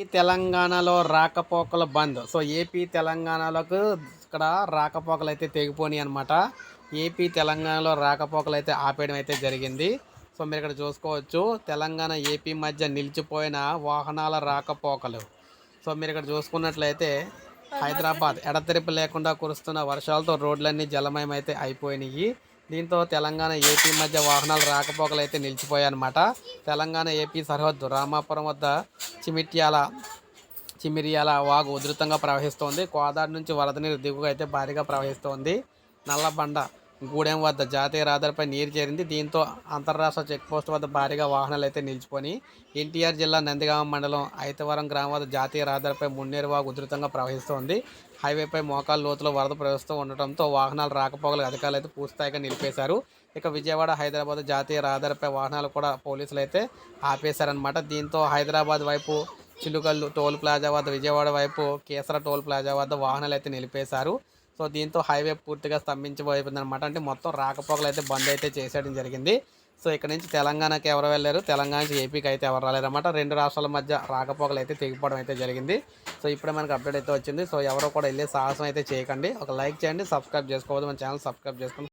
ఈ తెలంగాణలో రాకపోకల బంద్. So AP తెలంగాణలోకి ఇక్కడ రాకపోకలు అయితే తెగిపోయినాయి అనమాట ఏపీ తెలంగాణలో రాకపోకలు అయితే ఆపేయడం అయితే జరిగింది. సో మీరు ఇక్కడ చూసుకోవచ్చు తెలంగాణ ఏపీ మధ్య నిలిచిపోయిన వాహనాల రాకపోకలు. సో మీరు ఇక్కడ చూసుకున్నట్లయితే హైదరాబాద్ ఎడతెరిపి లేకుండా కురుస్తున్న వర్షాలతో రోడ్లన్నీ జలమయం అయితే అయిపోయినాయి. దీంతో తెలంగాణ ఏపీ మధ్య వాహనాలు రాకపోకలు అయితే నిలిచిపోయాయి అనమాట తెలంగాణ ఏపీ సరిహద్దు రామాపురం వద్ద చిమిట్యాల చిమిరియాల వాగు ఉధృతంగా ప్రవహిస్తోంది. కోదాడు నుంచి వరద నీరు దిగువ అయితే భారీగా ప్రవహిస్తోంది. నల్లబండ గూడెం వద్ద జాతీయ రహదారిపై నీరు చేరింది. దీంతో అంతర్రాష్ట్ర చెక్పోస్ట్ వద్ద భారీగా వాహనాలు అయితే నిలిచిపోయి ఎన్టీఆర్ జిల్లా నందిగామ మండలం ఐతవరం గ్రామం వద్ద జాతీయ రహదారిపై మున్నేరు వాగు ఉధృతంగా ప్రవహిస్తోంది. హైవేపై మోకాలు లోతులో వరద ప్రవహిస్తూ ఉండటంతో వాహనాలు రాకపోకలు అధికారులు అయితే పూర్తిస్థాయిగా నిలిపేశారు. ఇక విజయవాడ హైదరాబాద్ జాతీయ రహదారిపై వాహనాలు కూడా పోలీసులు అయితే ఆపేశారనమాట దీంతో హైదరాబాద్ వైపు చిలుకల్లు టోల్ ప్లాజా వద్ద విజయవాడ వైపు కేసర టోల్ ప్లాజా వద్ద వాహనాలు అయితే నిలిపేశారు. సో దీంతో హైవే పూర్తిగా స్తంభించబోయింది అనమాట అంటే మొత్తం రాకపోకలు అయితే బంద్ అయితే చేసేయడం జరిగింది. సో ఇక్కడ నుంచి తెలంగాణకి ఎవరు వెళ్ళారు తెలంగాణ నుంచి ఏపీకి అయితే ఎవరు రాలేరన్నమాట రెండు రాష్ట్రాల మధ్య రాకపోకలు అయితే తెగిపోవడం అయితే జరిగింది. సో ఇప్పుడే మనకు అప్డేట్ అయితే వచ్చింది. సో ఎవరో కూడా వెళ్ళే సాహసం అయితే చేయకండి. ఒక లైక్ చేయండి సబ్స్క్రైబ్ చేసుకోవద్దు. మన ఛానల్ సబ్స్క్రైబ్ చేసుకుని